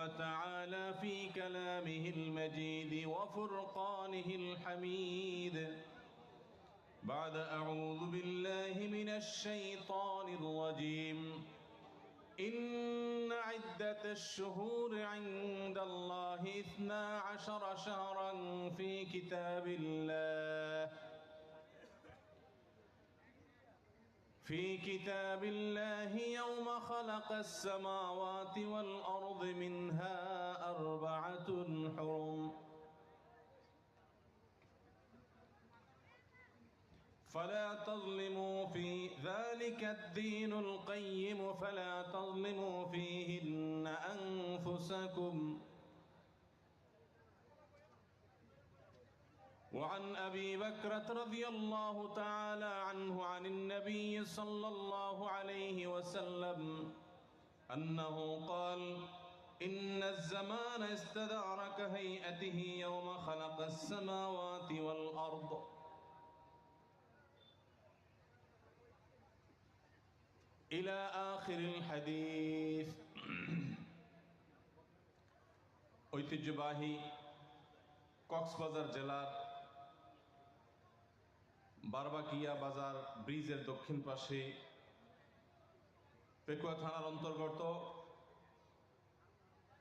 وتعالى في كلامه المجيد وفرقانه الحميد. بعد أعوذ بالله من الشيطان الرجيم. إن عدة الشهور عند الله إثنا عشر شهرا في كتاب الله. في كتاب الله يوم خلق السماوات والأرض منها أربعة حرم. فلا تظلموا في ذلك الدين القيم فلا تظلموا فيهن أنفسكم. وعن ابي بكره رضي الله تعالى عنه عن النبي صلى الله عليه وسلم انه قال ان الزمان استدار كهيئته يوم خلق السماوات والارض الى اخر الحديث ঐতিহ্যবাহী কক্সবাজার জেলার বারবাকিয়া বাজার ব্রিজের দক্ষিণ পাশে পেকুয়া থানার অন্তর্গত।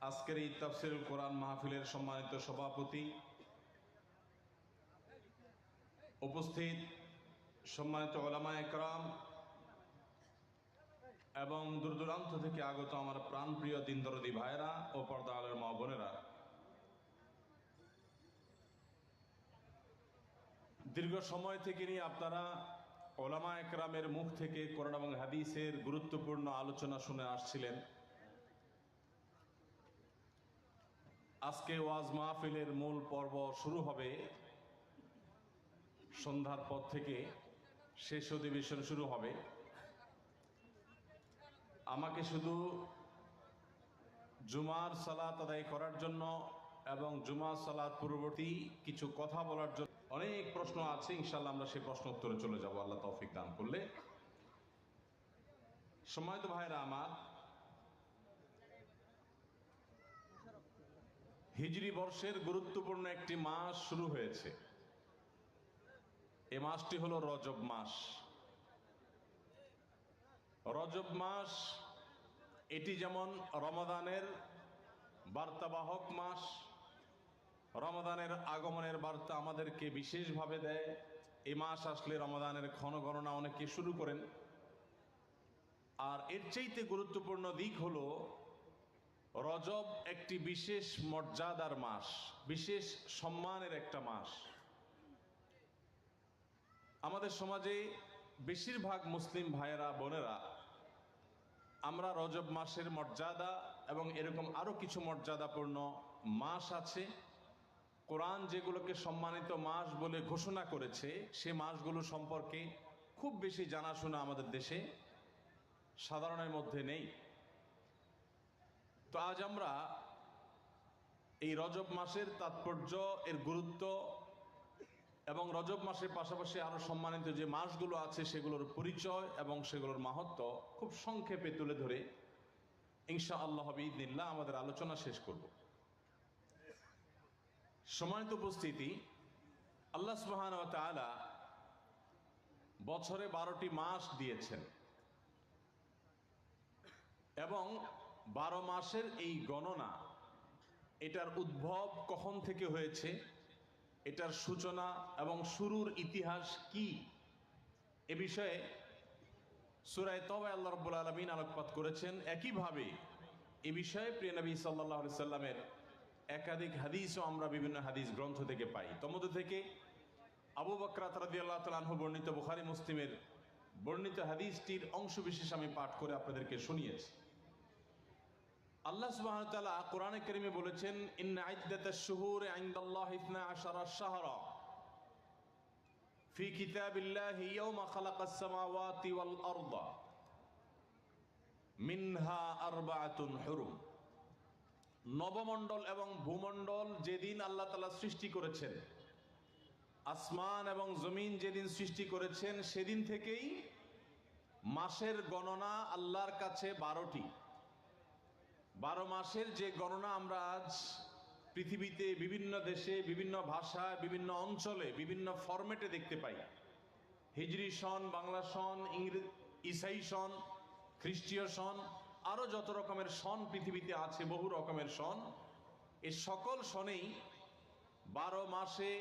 আজকের এই তাফসিরুল কোরআন মাহফিলের সম্মানিত সভাপতি। উপস্থিত সম্মানিত ওলামা একরাম এবং দূর দূরান্ত থেকে আগত আমার প্রাণপ্রিয় দিনদরদি ভাইরা ও পর্দা আলের মা বোনেরা। দীর্ঘ সময় থেকে নিয়ে আপনারা ওলামা একরামের মুখ থেকে কোরআন এবং হাদিসের গুরুত্বপূর্ণ আলোচনা শুনে আসছিলেন। আজকে ওয়াজ মাহফিলের মূল পর্ব শুরু হবে। সন্ধ্যার পর থেকে শেষ অধিবেশন শুরু হবে। আমাকে শুধু জুমার সালাত আদায় করার জন্য এবং জুমার সালাত পূর্ববর্তী কিছু কথা বলার জন্য অনেক প্রশ্ন আছে ইনশাল্লাহ আমরা সেই প্রশ্ন উত্তরে চলে যাব, আল্লাহ তৌফিক দান করলে। সময় তো ভাইরা আমার, হিজরি বর্ষের গুরুত্বপূর্ণ একটি মাস শুরু হয়েছে। এ মাসটি হলো রজব মাস। রজব মাস, এটি যেমন রমাদানের বার্তাবাহক মাস রমাদানের আগমনের বার্তা আমাদেরকে বিশেষভাবে দেয়। এ মাস আসলে রমাদানের ক্ষণ গণনা অনেকে শুরু করেন। আর এর চাইতে গুরুত্বপূর্ণ দিক হল, রজব একটি বিশেষ মর্যাদার মাস, বিশেষ সম্মানের একটা মাস। আমাদের সমাজে বেশিরভাগ মুসলিম ভাইয়েরা, বোনেরা, আমরা রজব মাসের মর্যাদা এবং এরকম আরও কিছু মর্যাদাপূর্ণ মাস আছে। কোরআন যেগুলোকে সম্মানিত মাস বলে ঘোষণা করেছে, সে মাসগুলো সম্পর্কে খুব বেশি জানাশোনা আমাদের দেশে সাধারণের মধ্যে নেই। তো আজ আমরা এই রজব মাসের তাৎপর্য, এর গুরুত্ব এবং রজব মাসের পাশাপাশি আরও সম্মানিত যে মাসগুলো আছে, সেগুলোর পরিচয় এবং সেগুলোর মাহাত্ম খুব সংক্ষেপে তুলে ধরে ইনশা আল্লাহ আমাদের আলোচনা শেষ করব। সম্মানিত উপস্থিতি, আল্লাহ সুবাহান তালা বছরে বারোটি মাস দিয়েছেন। এবং বারো মাসের এই গণনা এটার উদ্ভব কখন থেকে হয়েছে, এটার সূচনা এবং শুরুর ইতিহাস কি, এ বিষয়ে সুরায় তবে আল্লাহ রব্বুল আলমিন আলোকপাত করেছেন। একইভাবে এ বিষয়ে প্রিয় নবী সাল্লাহ সাল্লামের একাধিক হাদিসও আমরা বিভিন্ন হাদিস গ্রন্থ থেকে পাই। তমধ্যে থেকে আবু বকরাত রাদি আল্লাহ তালাহ বর্ণিত বুখারি, মুসলিমের বর্ণিত হাদিসটির অংশ বিশেষ আমি পাঠ করে আপনাদেরকে শুনিয়েছি। আল্লাহ ওয়া কোরআনে বলেছেন, ইন্না ইদ্দাতাশ শুহুরি ইনদাল্লাহি 12 শাহরা ফি কিতাবিল্লাহি ইয়াওমা খালাকাস সামাওয়াতি ওয়াল আরদা মিনহা আরবাআতুন হুরুম। নবমণ্ডল এবং ভূমণ্ডল যেদিন আল্লাহ তাআলা সৃষ্টি করেছেন, আসমান এবং জমিন যেদিন সৃষ্টি করেছেন, সেদিন থেকেই মাসের গণনা আল্লাহর কাছে বারোটি। বারো মাসের যে গণনা আমরা আজ পৃথিবীতে, বিভিন্ন দেশে, বিভিন্ন ভাষায়, বিভিন্ন অঞ্চলে, বিভিন্ন ফরম্যাটে দেখতে পাই। হিজরি সন, বাংলা সন, ইংরেজ, ইসাই সন, খ্রিস্টীয় সন আরও যত রকমের সন পৃথিবীতে আছে, বহু রকমের সন এই সকল সনেই বারো মাসে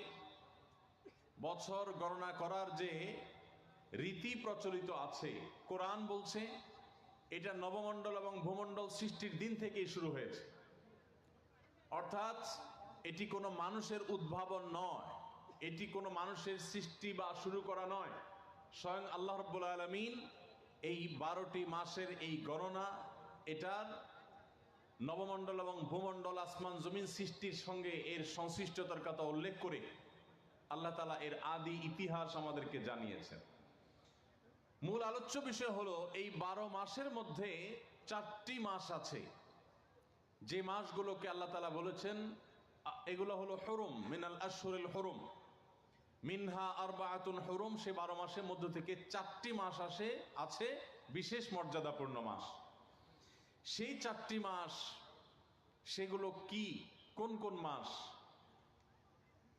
বছর গণনা করার যে রীতি প্রচলিত আছে, কোরআন বলছে, এটা নবমণ্ডল এবং ভূমণ্ডল সৃষ্টির দিন থেকেই শুরু হয়েছে। অর্থাৎ, এটি কোনো মানুষের উদ্ভাবন নয়, এটি কোনো মানুষের সৃষ্টি বা শুরু করা নয়। স্বয়ং আল্লাহ রব্বুল আলমিন এই বারোটি মাসের এই গণনা এটার নবমণ্ডল এবং ভূমণ্ডল আসমান জমিন সৃষ্টির সঙ্গে এর সংশ্লিষ্টতার কথা উল্লেখ করে আল্লাহ তালা এর আদি ইতিহাস আমাদেরকে জানিয়েছেন। মূল আলোচ্য বিষয় হলো, এই বারো মাসের মধ্যে চারটি মাস আছে। যে মাসগুলোকে আল্লাহ তালা বলেছেন, এগুলো হলো হরুম, মিনাল আশুরুল হরুম। মিনহা আরবাআতুন হরুম, সে বারো মাসের মধ্য থেকে চারটি মাস আসে, আছে বিশেষ মর্যাদাপূর্ণ মাস। সেই চারটি মাস, সেগুলো কি? কোন কোন মাস?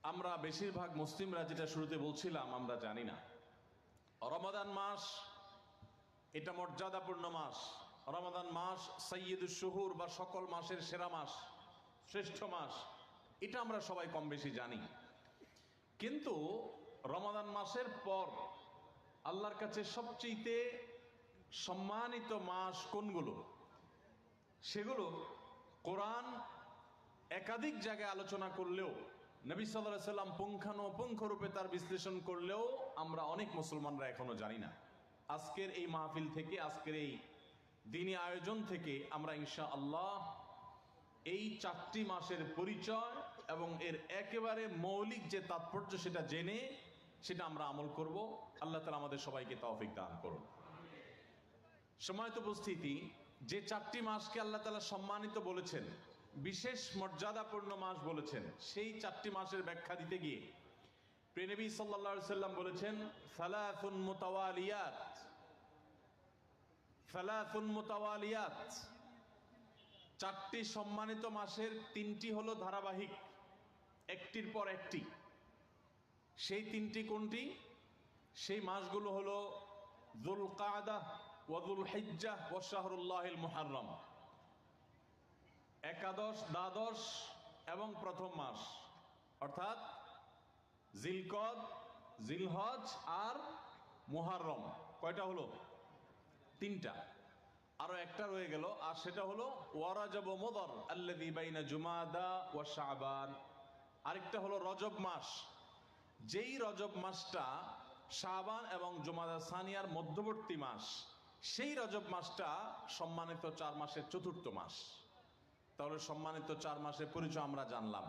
আমরা বেশিরভাগ মুসলিমরা যেটা শুরুতে বলছিলাম, আমরা জানি না। রমাদান মাস, এটা মর্যাদাপূর্ণ মাস। রমাদান মাস সৈয়দুল শহুর বা সকল মাসের সেরা মাস, শ্রেষ্ঠ মাস। এটা আমরা সবাই কম বেশি জানি। কিন্তু রমাদান মাসের পর আল্লাহর কাছে সবচেয়ে সম্মানিত মাস কোনগুলো? সেগুলো কোরআন একাধিক জায়গায় আলোচনা করলেও, নবী সাল্লাহ সাল্লাম পুঙ্খানুপুঙ্খ রূপে তার বিশ্লেষণ করলেও আমরা অনেক মুসলমানরা এখনও জানি না। আজকের এই মাহফিল থেকে, আজকের এই দিনী আয়োজন থেকে আমরা ইনশা আল্লাহ এই চারটি মাসের পরিচয় এবং এর একেবারে মৌলিক যে তাৎপর্য সেটা জেনে সেটা আমরা আমল করব। আল্লাহ তালা আমাদের সবাইকে তৌফিক দান করুন। সময়ত উপস্থিতি যে চারটি মাসকে আল্লাহ তালা সম্মানিত বলেছেন, বিশেষ মর্যাদাপূর্ণ মাস বলেছেন, সেই চারটি মাসের ব্যাখ্যা দিতে গিয়ে প্রেনবী সাল্লা সাল্লাম বলেছেন মুতাওয়ালিয়াত মুতাওয়ালিয়াত। চারটি সম্মানিত মাসের তিনটি হলো ধারাবাহিক, একটির পর একটি। সেই তিনটি কোনটি? সেই মাসগুলো হলো জুল কাদা ওয়াদুল হিজ্জা ও শাহরুল্লাহিল মুহাররম। একাদশ, দ্বাদশ এবং প্রথম মাস। অর্থাৎ জিলকদ, জিলহজ আর মুহাররম। কয়টা হলো? তিনটা। আরও একটা রয়ে গেল, আর সেটা হলো ওয়ারাজব মোদর আল্লাদি বাইনা জুমাদা ওয়া শাবান। আরেকটা হলো রজব মাস। যেই রজব মাসটা শাবান এবং জুমাদা সানিয়ার মধ্যবর্তী মাস সেই রজব মাসটা সম্মানিত চার মাসের চতুর্থ মাস। তাহলে সম্মানিত চার মাসের পরিচয় আমরা জানলাম।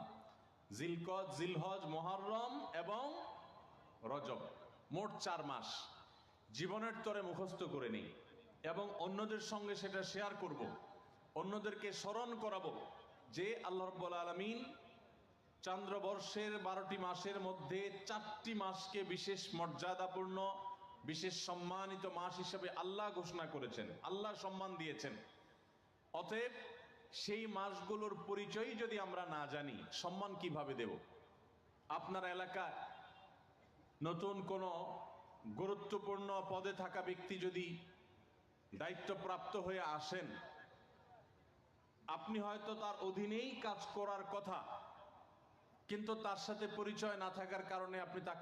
জিলকজ জিলহজ, মহরম এবং রজব মোট চার মাস। জীবনের তরে মুখস্থ করে নিই এবং অন্যদের সঙ্গে সেটা শেয়ার করব। অন্যদেরকে স্মরণ করাবো যে আল্লাহ রব্বুল আলমিন চান্দ্রবর্ষের বারোটি মাসের মধ্যে চারটি মাসকে বিশেষ মর্যাদাপূর্ণ বিশেষ সম্মানিত মাস হিসেবে আল্লাহ ঘোষণা করেছেন, আল্লাহ সম্মান দিয়েছেন। অতএব সেই মাসগুলোর পরিচয় যদি আমরা না জানি, সম্মান কীভাবে দেব? আপনার এলাকায় নতুন কোনো গুরুত্বপূর্ণ পদে থাকা ব্যক্তি যদি দায়িত্বপ্রাপ্ত হয়ে আসেন, আপনি হয়তো তার অধীনেই কাজ করার কথা, কিন্তু তার সাথে পরিচয় না থাকার কারণে আপনি তাকে